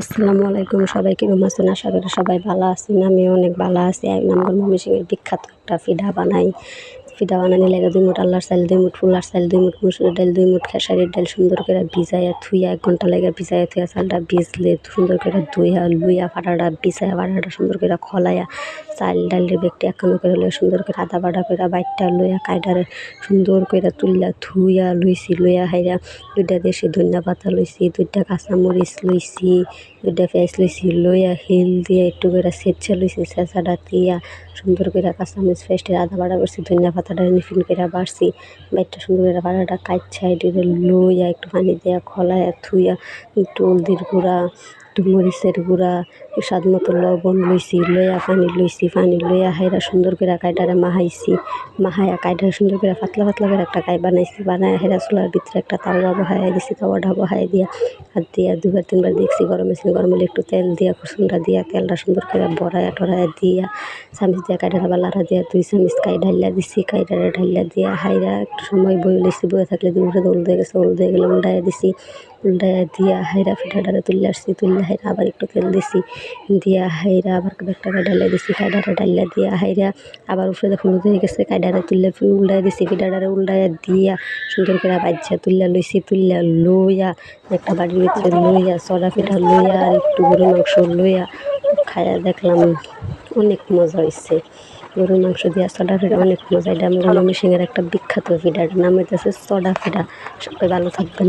আসসালামু আলাইকুম। সবাই কিরম আছেন? আশা করি সবাই ভালো আছেন। আমি অনেক ভালো আছি। এক নম্বর ময়মনসিংহের বিখ্যাত একটা ফিডা বানাই। ফিডা বানানি লেগে দুই মুঠ আল্লাহর চাল দুই মুঠ ফুলার চাল দুই মুঠ মুসুর ডাল, দুই মুঠ খেসারির ডাল সুন্দর করে ভিজাইয়া থুইয়া এক ঘণ্টা লেগে ভিজাইয়া থুইয়া চালটা ভিজলে সুন্দর করে ধুইয়া লুইয়া ফাটাটা, ভিজাইয়া ফাটাটা সুন্দর করে খলাইয়া চাল ডালের ব্যক্তি একখানো করে লইয়া সুন্দর করে আদা বাটা করে বাইটটা লইয়া কাইটারে সুন্দর করে তুলিয়া ধুইয়া লইছি, লইয়া হাইরা দুইটা দেশি ধনিয়া পাতা লইছি, দুইটা কাঁচামরিচ লইছি, দুইটা পেঁয়াজ লইছি, লইয়া হিল দিয়ে একটু করে ছেঁচা লইছি ছেঁচাটা দিয়া সুন্দর করে কাঁচামরিচ পেস্টে আদা বাটা করছি ধনিয়া পাতাটা নিফিন করে বাড়ছি বাইটটা সুন্দর করে বাটাটা কাইচ্ছা এটিরে লইয়া একটু পানি দিয়া খলাইয়া থুইয়া একটু হলদির গুঁড়া একটু মরিচের গুঁড়া, স্বাদ মতো লবণ লইছি, লইয়া পানি লইছি, পানি লইয়া হাইরা সুন্দর করে কাইটারে মাহাইছি মাহাইয়া কাইটারে সুন্দর করে পাতলা পাতলা করে একটা কাই বানাইছি বানায় হেরা চুলার ভিতরে একটা তাওয়া বহাইয়া দিছি, তাওয়াটা বহাই দিয়া হাত দিয়া দুবার তিনবার দেখছি গরম হয়েছিল গরম হলে একটু তেল দিয়া, কুসুমটা দিয়া, তেলটা সুন্দর করে বড়াইয়া টরাইয়া দিয়া, চামিচ দিয়া কাইটারে বা লাড়া দিয়া দুই চামিচ কাই ঢাইলা দিছি কাইটারে ঢাইলা দিয়া হাইরা একটু সময় বই লইছি, বয়ে থাকলে দুপুরে উঠে উল্টে গেছে উল্টে গেলে উল্টাইয়া দিছি, উল্টাইয়া দিয়া হাইরা পিঠাটারে তুলে আসছি তুললে হাইরা আবার একটু তেল দিছি, দিয়া হাইরা আবার একটা ঢালাই দিছি কাইডারে ঢাইলা দিয়া হাইরা আবার উপরে দেখুন হয়ে গেছে কাইডারে তুললে উল্টাই দিছি পিঠাটারে উল্টাইয়া দিয়া সুন্দর করে বাজ্যা তুললা লইছি, তুললা লইয়া একটা বাড়ির ভিতরে লইয়া চড়া পিঠা লইয়া, আর একটু গরু মাংস লইয়া খাইয়া দেখলাম অনেক মজা হয়েছে গরুর মাংস দিয়া চড়া ফিডা অনেক মজা, এটা আমার ময়মনসিংহের একটা বিখ্যাত ফিডা এটার নাম হইতেছে চড়া ফিডা সবাই ভালো থাকবেন।